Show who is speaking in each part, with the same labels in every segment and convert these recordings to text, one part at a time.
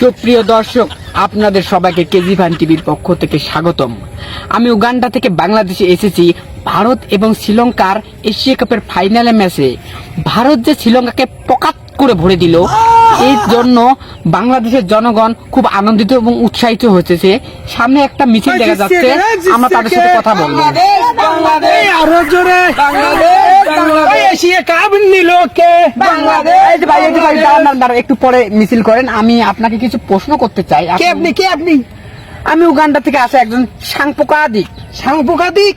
Speaker 1: সুপ্রিয় দর্শক আপনাদের সবাইকে কেজি ফান টিভির পক্ষ থেকে স্বাগতম। আমি উগান্ডা থেকে বাংলাদেশে এসেছি ভারত এবং শ্রীলঙ্কার এশিয়া কাপের ফাইনালে ম্যাচে ভারত যে শ্রীলঙ্কাকে পকাত করে ভরে দিল এই জন্য বাংলাদেশের জনগণ খুব আনন্দিত এবং উৎসাহিত হয়েছে সামনে একটা মিছিল দেখা যাচ্ছে। আমরা তাদের সাথে কথা বলব।
Speaker 2: আরও জোরে। এশিয়া কাপ নিল কে?
Speaker 1: এই একটু পরে মিছিল করেন। আমি আপনাকে কিছু প্রশ্ন করতে চাই।
Speaker 2: কে আপনি কে আপনি?
Speaker 1: আমি উগান্ডা থেকে আসা একজন সাংপোকা আদিক
Speaker 2: সাংপোকাদিক?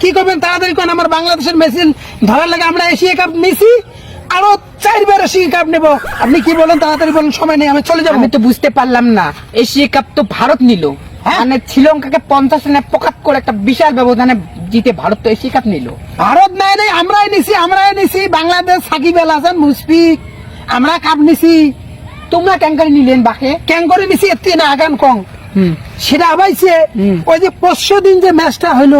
Speaker 2: কি করবেন? তাড়াতাড়ি কোন আমার বাংলাদেশের মেশিন ধরার লাগে আমরা এশিয়া কাপ নিছি আরও চারবার এশিয়া কাপ নেব। আপনি কি বলেন? তাড়াতাড়ি বলেন সময় নেই আমি চলে যাব।
Speaker 1: আমি তো বুঝতে পারলাম না। এশিয়া কাপ তো ভারত নিল।
Speaker 2: হ্যাঁ।
Speaker 1: মানে শ্রীলঙ্কাকে পঞ্চাশ রানে পকাত করে একটা বিশাল ব্যবধানে জিতে ভারত তো এশিয়া কাপ নিল।
Speaker 2: ভারত নাই নাই আমরাই নিছি আমরাই নিছি। বাংলাদেশ সাকিব আল হাসান মুশফিক। আমরা কাপ নিছি।
Speaker 1: তোমরা ক্যাঙ্কারি নিলেন বাকে।
Speaker 2: কেন নিছি এতে না আগান কং। সেটা আবাইছে। ওই যে পরশু দিন যে ম্যাচটা হইল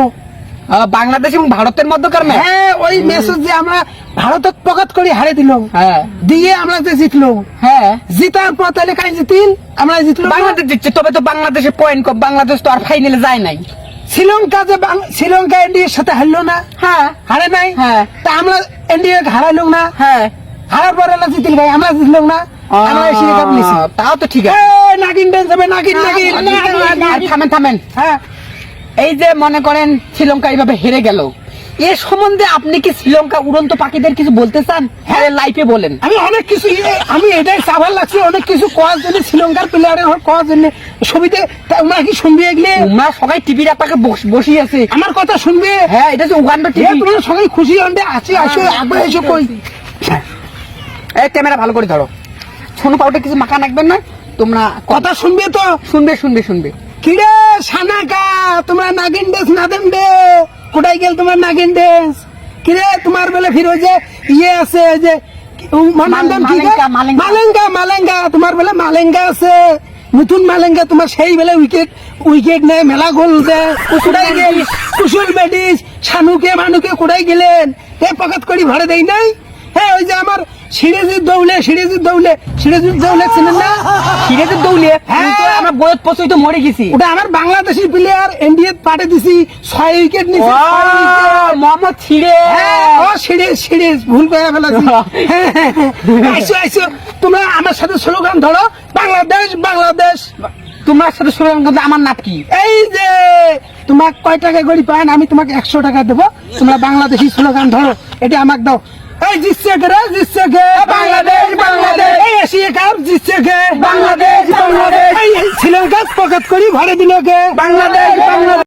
Speaker 1: বাংলাদেশ এবং ভারতের মধ্যকার ম্যাচ।
Speaker 2: হ্যাঁ ওই ম্যাচে যে আমরা ভারতক পকাত করে হারে দিল।
Speaker 1: হ্যাঁ।
Speaker 2: দিয়ে আমরা যে জিতলো।
Speaker 1: হ্যাঁ।
Speaker 2: জিতার পর তাহলে কাই জিতিল? আমরা জিতলো।
Speaker 1: বাংলাদেশ জিতছে তবে তো বাংলাদেশের পয়েন্ট কম। বাংলাদেশ তো আর ফাইনালে যায় নাই।
Speaker 2: শ্রীলঙ্কা যে শ্রীলঙ্কা ইন্ডিয়ার সাথে হারলো না?
Speaker 1: হ্যাঁ।
Speaker 2: হারে নাই?
Speaker 1: হ্যাঁ।
Speaker 2: তা আমরা ইন্ডিয়াকে হারাইলো না?
Speaker 1: হ্যাঁ।
Speaker 2: হারার পর এলা জিতিল ভাই আমরা জিতলাম না আমরা এশিয়া কাপ নিছি।
Speaker 1: তাও তো ঠিক আছে।
Speaker 2: নাগিন ড্যান্স হবে নাগিন নাগিন নাগিন,
Speaker 1: থামেন থামেন।
Speaker 2: হ্যাঁ।
Speaker 1: এই যে মনে করেন শ্রীলঙ্কা এইভাবে হেরে গেল এ সম্বন্ধে আপনি কি শ্রীলঙ্কা উড়ন্ত পাখিদের কিছু বলতে চান? হ্যাঁ। লাইফে বলেন।
Speaker 2: আমি অনেক কিছু আমি এটাই চাবার লাগছি অনেক কিছু কোয়ার জন্য শ্রীলঙ্কার প্লেয়ারের কোয়ার জন্য ছবিতে তোমরা কি শুনবে এগুলি?
Speaker 1: তোমরা সবাই টিভির আপনাকে বসিয়ে আছে।
Speaker 2: আমার কথা শুনবে?
Speaker 1: হ্যাঁ এটা হচ্ছে উগান্ডা টিভি
Speaker 2: তোমরা সবাই খুশি হন আছি আসো একবার এসো কই।
Speaker 1: এই ক্যামেরা ভালো করে ধরো। সোনু পাউডার কিছু মাখা রাখবেন না তোমরা কথা
Speaker 2: শুনবে তো?
Speaker 1: শুনবে শুনবে শুনবে।
Speaker 2: কিরে সানাকা তোমরা নাগিন ডেস নাদেন দে। কোটাই গেল তোমার নাগিন ডেস কিরে তোমার বেলে ফির যে ইয়ে আছে যে?
Speaker 1: মালেঙ্গা, মালেঙ্গা।
Speaker 2: তোমার বেলে মালেঙ্গা আছে। নতুন মালেঙ্গা তোমার সেই বেলে উইকেট উইকেট নেয় মেলা গোল দেয়। কোটাই গেল? কুশল মেডিস শানুকে মানুকে কোটাই গেলেন? এ পকেট করি ভরে দেই নাই? ওই যে আমার সিরাজুর দৌলে সিরাজুর দৌলে সিরাজুর দৌলে ছিলেন না?
Speaker 1: সিরাজের দৌলে?
Speaker 2: হ্যাঁ।
Speaker 1: কিন্তু বয়স তো মরে গেছি।
Speaker 2: ওটা আমার বাংলাদেশি প্লেয়ার পাঠিয়ে দিছি ছয় উইকেট নিছে।
Speaker 1: মোহাম্মদ ছিড়ে
Speaker 2: হ্যাঁ, ও ভুল করে ফেলেছি। হ্যাঁ। আইসো আইসো তোমরা আমার সাথে স্লোগান ধরো বাংলাদেশ বাংলাদেশ।
Speaker 1: তোমার সাথে স্লোগান কিন্তু আমার নাম কি?
Speaker 2: এই যে তোমাক কয় টাকা গড়ি পান আমি তোমাকে একশো টাকা দেবো। তোমরা বাংলাদেশি স্লোগান ধরো এটা আমাকে দাও। এই জিতছে কে জিতছে কে
Speaker 1: বাংলাদেশ, বাংলাদেশ।
Speaker 2: এই এশিয়া কাপ জিতছে কে
Speaker 1: বাংলাদেশ, বাংলাদেশ।
Speaker 2: এই শ্রীলঙ্কা পকেট করি ভরে দিল কে
Speaker 1: বাংলাদেশ, বাংলাদেশ।